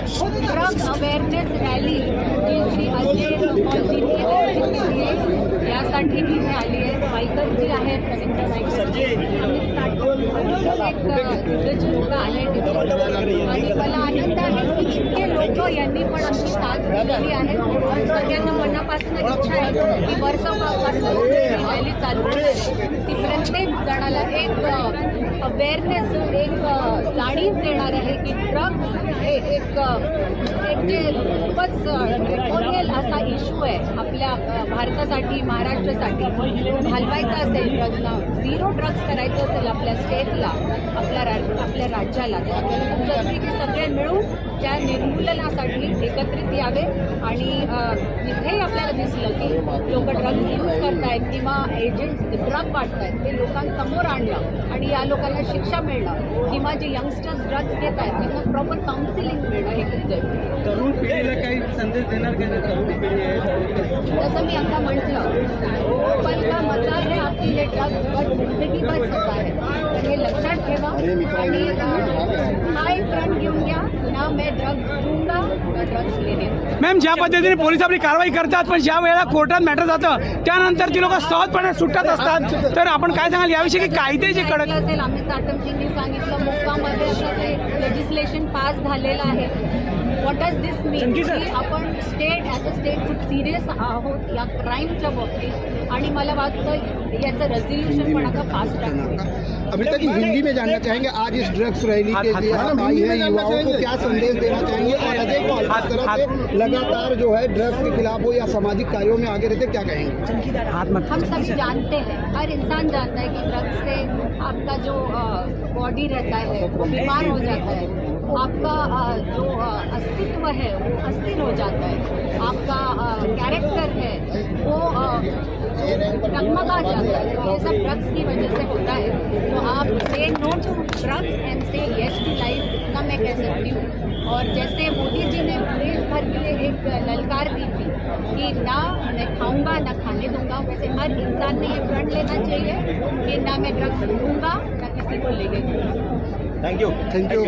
Drug awareness rally जी श्री अजय मौलवींनी आयोजित केली आहे यासाठी मी इथे आली आहे. बायकर जी आहेत रवींद्र बायकर अमित साठवण एक दिग्गज लोक आले तिथे आणि मला आनंद आहे की इतके लोक यांनी पण आमची साथ दिलेली आहे. सगळ्यांना मनापासून इच्छा आहे की वर्षापासून रॅली चालू आहे ती प्रत्येक जणाला एक अवेअरनेस एक जाणीव देणार आहे की ड्रग हे एक एक जे खूपच मेमोरियल असा इश्यू आहे आपल्या भारतासाठी महाराष्ट्रासाठी. घालवायचा असेल ड्रग्सला झिरो ड्रग्स करायचं असेल आपल्या स्टेटला आपल्या रा आपल्या राज्याला. तर आपल्याला की सगळे मिळून त्या निर्मूलनासाठी एकत्रित यावे. आणि इथेही आपल्याला दिसलं की लोक ड्रग्ज यूज करतायत किंवा एजंट्स ड्रग वाटतायत ते लोकांसमोर आणलं आणि या लोकांना शिक्षा मिळणं किंवा जे यंगस्टर्स ड्रग्ज घेत आहेत त्यांना प्रॉपर काउन्सिलिंग मिळणं हे खूप जरुरी आहे. तरुण पिढीला काही संदेश देणार का जे तरुण पिढी आहे? जसं मी आता म्हटलं पल का मजा है आपकी ये ड्रग्स बट जिंदगी भर सजा है तर हे लक्षात ठेवा. आणि हा एक प्रण घेऊन घ्या. ना मैं ड्रग्स मॅम ज्या पद्धतीने पोलीस आपली कारवाई करतात पण ज्या वेळेला कोर्टात मॅटर जातं त्यानंतर ती लोक सहजपणे सुटत असतात. तर आपण काय सांगाल? याविषयी की कायदे जे कडक असेल अमित साटमजींनी सांगितलं. मुक्कामध्ये लेजिस्लेशन पास झालेलं आहे. व्हॉट डज दिस मीन की आपण स्टेट ॲज अ स्टेट खूप सिरियस आहोत या क्राईमच्या बाबतीत. आणि मला वाटतं याचं रेझोल्युशन पण आता फास्ट आहे अभी तक हिंदी में जानना चाहेंगे आज इस ड्रग्स रैली के लिए आप आई है युवाओं को क्या संदेश देना चाहेंगे? और अजय को किस तरह से लगातार जो है ड्रग्स के खिलाफ हो या सामाजिक कार्यों में आगे रहते क्या कहेंगे? हम सभी जानते हैं हर इंसान जानता है कि ड्रग्स से आपका जो बॉडी रहता है वो बीमार हो जाता है। आपका जो अस्तित्व है वो अस्थिर हो जाता है। आपका कैरेक्टर है वो डगमगा जाता है तो ये सब ड्रग्स की वजह से होता है। तो आप say no to drugs and say yes to life इतना मैं कह सकती हूँ। और जैसे मोदी जी ने देश भर के लिए एक ललकार दी थी कि ना मैं खाऊँगा ना खाने दूँगा। वैसे हर इंसान ने ये प्रण लेना चाहिए कि ना मैं ड्रग्स लूँगा ना किसी को लेके थैंक यू थैंक यू